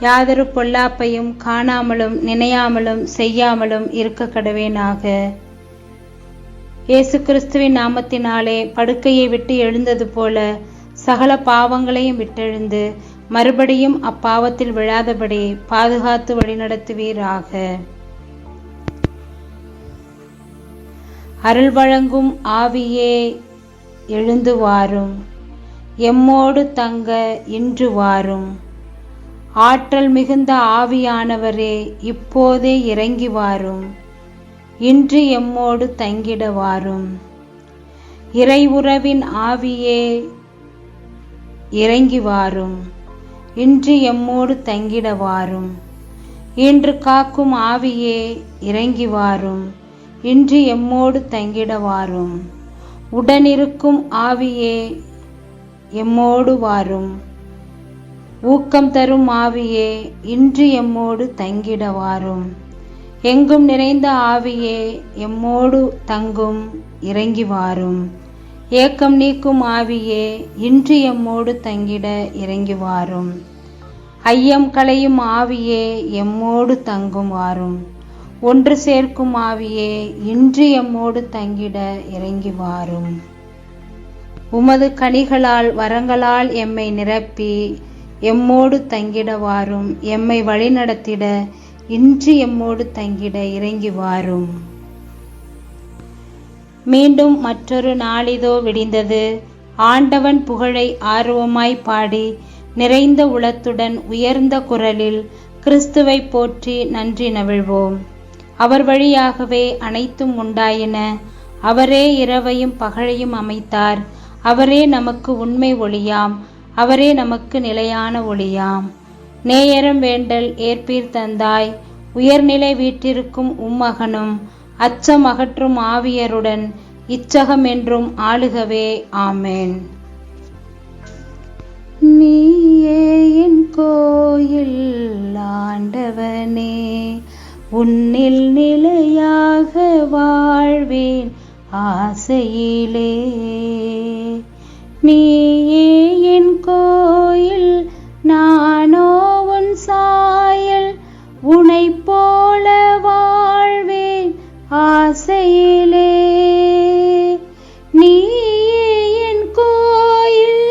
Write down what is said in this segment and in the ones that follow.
யாதொரு பொல்லாப்பையும் காணாமலும் நினையாமலும் செய்யாமலும் இருக்க கடவேனாக. இயேசு கிறிஸ்துவின் நாமத்தினாலே படுக்கையை விட்டு எழுந்தது போல சகல பாவங்களையும் விட்டெழுந்து மறுபடியும் அப்பாவத்தில் விழாதபடி பாதுகாத்து வழிநடத்துவீராக. அருள் வழங்கும் ஆவியே எழுந்து வாரும். எம்மோடு தங்க இன்று வாரும். ஆற்றல் மிகுந்த ஆவியானவரே இப்போதே இறங்கி வாரும். இன்று எம்மோடு தங்கிட வாரும். இறை உறவின் ஆவியே இறங்கி வாரும். இன்று எம்மோடு தங்கிட வாரும். இன்று காக்கும் ஆவியே இறங்கி வாரும். இன்று எம்மோடு தங்கிட வாரும். உடனிருக்கும் ஆவியே எம்மோடு வாரும். ஊக்கம் தரும் ஆவியே இன்று எம்மோடு தங்கிட வாரும் எங்கும் நிறைந்த ஆவியே எம்மோடு தங்கும் இறங்கி வாரும் ஏக்கம் நீக்கும் ஆவியே இன்று எம்மோடு தங்கிட இறங்கி வாரும் ஐயம் களையும் ஆவியே எம்மோடு தங்கும் வாரும். ஒன்று சேர்க்கும் ஆவியே இன்று எம்மோடு தங்கிட இறங்கி வாரும் உமது கனிகளால் வரங்களால் எம்மை நிரப்பி எம்மோடு தங்கிட வாரும். எம்மை வழிநடத்திட இன்று எம்மோடு தங்கிட இறங்கி வாரும். மீண்டும் மற்றொரு நாளிதோ விடிந்தது. ஆண்டவன் புகழை ஆர்வமாய் பாடி நிறைந்த உளத்துடன் உயர்ந்த குரலில் கிறிஸ்துவை போற்றி நன்றி நவிழ்வோம். அவர் வழியாகவே அனைத்தும் உண்டாயின. அவரே இரவையும் பகழையும் அமைத்தார். அவரே நமக்கு உண்மை ஒளியாம். அவரே நமக்கு நிலையான ஒளியாம். நேயரம் வேண்டல் ஏற்பீர் தந்தாய். உயர்நிலை வீற்றிருக்கும் உம்மகனும் அச்சம் அகற்றும் ஆவியருடன் இச்சகம் என்றும் ஆளுகவே ஆமேன். நீயே என் கோயில் ஆண்டவனே. உன்னில் நிலையாக வாழ்வேன் ஆசையிலே. நீயே ஆசையிலே. நீயே என் கோயில்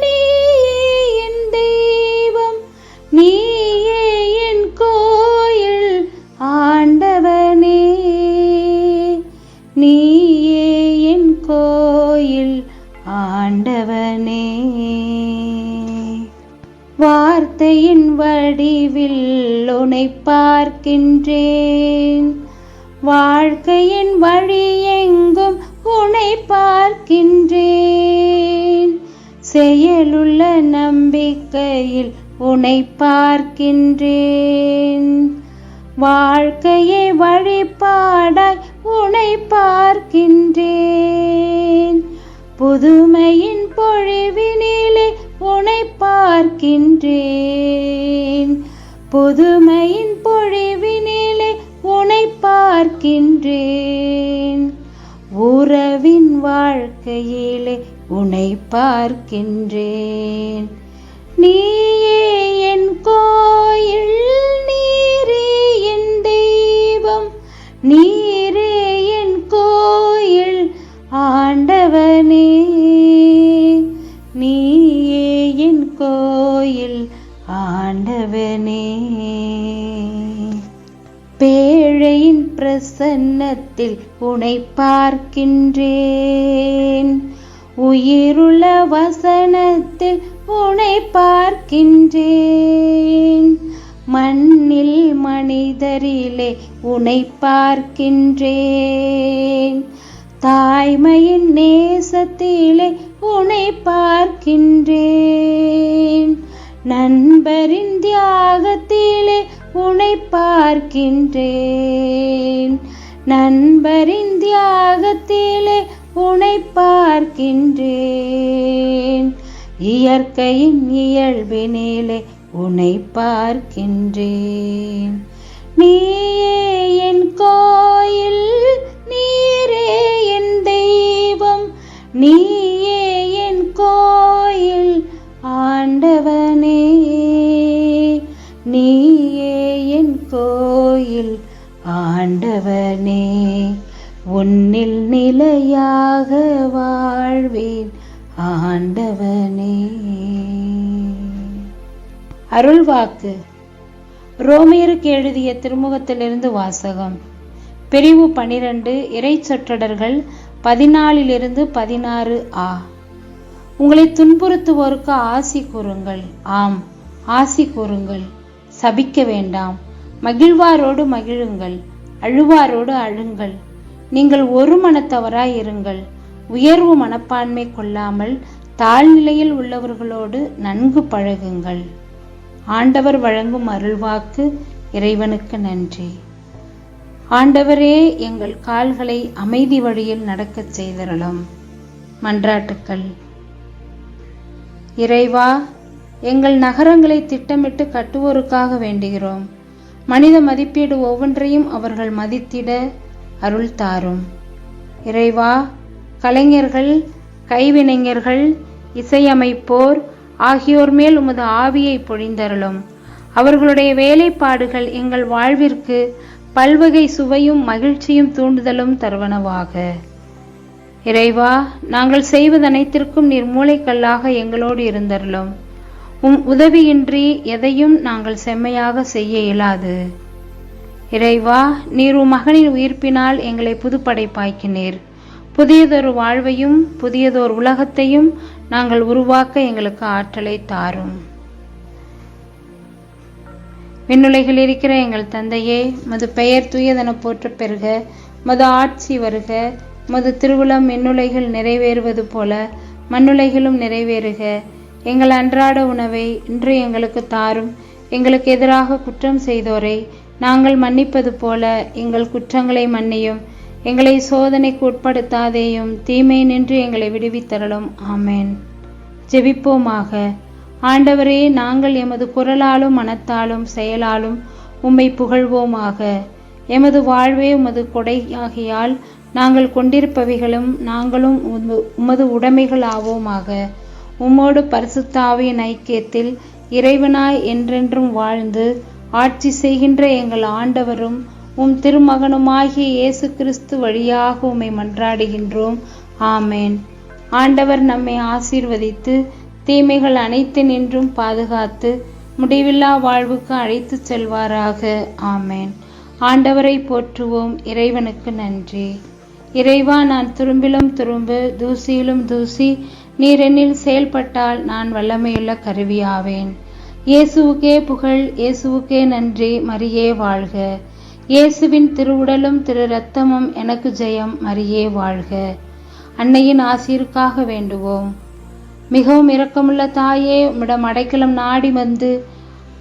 நீயே என் தெய்வம் நீயே என் கோயில் ஆண்டவனே. நீயே என் கோயில் ஆண்டவனே. வார்த்தையின் வடிவில் உனை பார்க்கின்றேன். வாழ்க்கையின் வழி எங்கும் உனை பார்க்கின்றேன். செயலுள்ள நம்பிக்கையில் உனை பார்க்கின்றேன். வாழ்க்கையை வழிபாடாய் உனை பார்க்கின்றேன். புதுமையின் பொழிவினிலே உனை பார்க்கின்றேன். புதுமையின் பொழி உனை பார்க்கின்றேன். நீயே என் கோயில் நீரே என் தெய்வம். நீரே என் கோயில் ஆண்டவனே. நீயே என் கோயில் ஆண்டவனே. பேழையின் பிரசன்னத்தில் உனை பார்க்கின்றேன். உயிருள்ள வசனத்தில் உனை பார்க்கின்றேன். மண்ணில் மனிதரிலே உனை பார்க்கின்றேன். தாய்மையின் நேசத்திலே உனை பார்க்கின்றேன். நண்பரின் தியாகத்திலே உனை பார்க்கின்றேன். நண்பரின் தியாகத்திலே உனை பார்க்கின்றேன். இயற்கையின் இயல்பினிலே உனை பார்க்கின்றேன். நீயே என் கோயில் நீரே என் தெய்வம். நீயே என் கோயில் ஆண்டவனே. நீயே என் கோயில் ஆண்டவனே. உன்னில் நிலையாக வாழ்வேன் ஆண்டவனே. அருள்வாக்கு. ரோமியருக்கு எழுதிய திருமுகத்திலிருந்து வாசகம். பிரிவு பனிரெண்டு இறை சொற்றடர்கள் பதினாலிலிருந்து பதினாறு ஆ. உங்களை துன்புறுத்துவோருக்கு ஆசி கூறுங்கள். ஆம் ஆசி கூறுங்கள். சபிக்க வேண்டாம். மகிழ்வாரோடு மகிழுங்கள். அழுவாரோடு அழுங்கள். நீங்கள் ஒரு மனத்தவராய் இருங்கள். உயர்வு மனப்பான்மை கொள்ளாமல் தாழ்நிலையில் உள்ளவர்களோடு நன்கு பழகுங்கள். ஆண்டவர் வழங்கும் அருள்வாக்கு இறைவனுக்கு நன்றி. ஆண்டவரே எங்கள் கால்களை அமைதி வழியில் நடக்கச் செய்தரலும் மன்றாட்டுக்கள். இறைவா எங்கள் நகரங்களை திட்டமிட்டு கட்டுவோருக்காக வேண்டுகிறோம். மனித மதிப்பீடு ஒவ்வொன்றையும் அவர்கள் மதித்திட அருள் தாரும் இறைவா கலைஞர்கள் கைவினைஞர்கள் இசையமைப்போர் ஆகியோர் மேல் உமது ஆவியை பொழிந்தருளும். அவர்களுடைய வேலைப்பாடுகள் எங்கள் வாழ்விற்கு பல்வகை சுவையும் மகிழ்ச்சியும் தூண்டுதலும் தருவனவாக. இறைவா நாங்கள் செய்வதனைத்திற்கும் நீர் மூளைக்கல்லாக எங்களோடு இருந்தருளும். உம் உதவியின்றி எதையும் நாங்கள் செம்மையாக செய்ய இயலாது. இறைவா நீர் உம் மகனின் உயிர்ப்பினால் எங்களை புதுப்படைப்பாய்க்கினீர் புதியதொரு வாழ்வையும் புதியதோர் உலகத்தையும் நாங்கள் உருவாக்க எங்களுக்கு ஆற்றலை தாரும். விண்ணுலைகள் இருக்கிற எங்கள் தந்தையே மது பெயர் தூயதென போற்ற பெறுக மது ஆட்சி வருக மது திருவிழம் மின்னுலைகள் நிறைவேறுவது போல மண்ணுலைகளும் நிறைவேறுக. எங்கள் அன்றாட உணவை இன்று எங்களுக்கு தாரும் எங்களுக்கு எதிராக குற்றம் செய்தோரை நாங்கள் மன்னிப்பது போல எங்கள் குற்றங்களை மன்னியும். எங்களை சோதனைக்கு உட்படுத்தாதேயும் தீமை நின்று எங்களை விடுவித்தரலும் ஆமேன். ஜெபிப்போமாக. ஆண்டவரே நாங்கள் எமது குரலாலும் மனத்தாலும் செயலாலும் உம்மை புகழ்வோமாக. எமது வாழ்வே உமது கொடையாகியால் நாங்கள் கொண்டிருப்பவைகளும் நாங்களும் உமது- உமது உடைமைகள் ஆவோமாக உம்மோடு பரிசுத்தாவியின் ஐக்கியத்தில் இறைவனாய் என்றென்றும் வாழ்ந்து ஆட்சி செய்கின்ற எங்கள் ஆண்டவரும் உம் திருமகனுமாகிய இயேசு கிறிஸ்து வழியாக உம்மை மன்றாடுகின்றோம். ஆமேன். ஆண்டவர் நம்மை ஆசீர்வதித்து தீமைகள் அனைத்து நின்றும் பாதுகாத்து முடிவில்லா வாழ்வுக்கு அழைத்துச் செல்வாராக. ஆமேன். ஆண்டவரை போற்றுவோம். இறைவனுக்கு நன்றி. இறைவா நான் துரும்பிலும் துரும்பு தூசியிலும் தூசி நீரெண்ணில் செயல்பட்டால் நான் வல்லமையுள்ள கருவியாவேன். இயேசுவுக்கே புகழ் இயேசுவுக்கே நன்றி மரியே வாழ்க. இயேசுவின் திருவுடலும் திரு ரத்தமும் எனக்கு ஜெயம் மரியே வாழ்க. அன்னையின் ஆசீருக்காக வேண்டுவோம். மிகவும் இரக்கமுள்ள தாயே உம்மிடம் அடைக்கலம் நாடி வந்து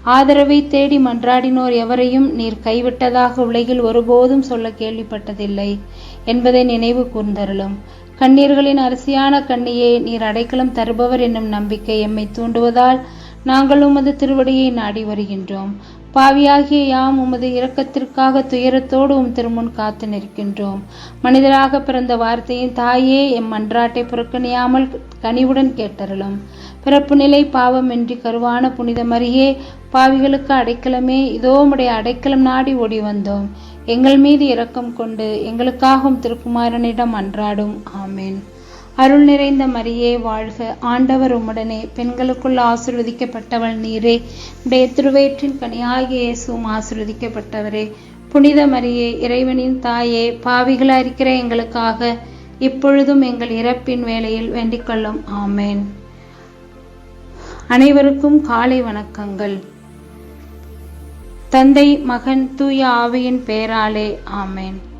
ஆதரவை தேடி மன்றாடினோர் எவரையும் நீர் கைவிட்டதாக உலகில் ஒருபோதும் சொல்ல கேள்விப்பட்டதில்லை என்பதை நினைவு கூர்ந்தருளும். கண்ணீர்களின் அரிசியான கண்ணியே நீர் அடைக்கலம் தருபவர் என்னும் நம்பிக்கை எம்மை தூண்டுவதால் நாங்கள் உமது திருவடியை நாடி வருகின்றோம். பாவியாகிய யாம் உமது இரக்கத்திற்காக துயரத்தோடு உம் திருமுன் காத்து நிற்கின்றோம். மனிதராக பிறந்த வார்த்தையின் தாயே எம் மன்றாட்டை புறக்கணியாமல் கனிவுடன் கேட்டருளும். பிறப்பு நிலை பாவமின்றி கருவான புனிதம் மரியே பாவிகளுக்கு அடைக்கலமே இதோ உடைய அடைக்கலம் நாடி ஓடி வந்தோம். எங்கள் மீது இரக்கம் கொண்டு எங்களுக்காகவும் திருக்குமாரனிடம் அன்றாடும். ஆமேன். அருள் நிறைந்த மரியே வாழ்க. ஆண்டவர் உம்முடனே. பெண்களுக்குள் ஆசிர்வதிக்கப்பட்டவள் நீரே. உடைய திருவேற்றின் கனியாகிய இயேசுவும் ஆசிர்வதிக்கப்பட்டவரே. புனித மரியே இறைவனின் தாயே பாவிகளாக இருக்கிற எங்களுக்காக இப்பொழுதும் எங்கள் இறப்பின் வேளையில் வேண்டிக்கொள்ளும் ஆமேன். அனைவருக்கும் காலை வணக்கங்கள். தந்தை மகன் தூய ஆவியின் பெயராலே ஆமேன்.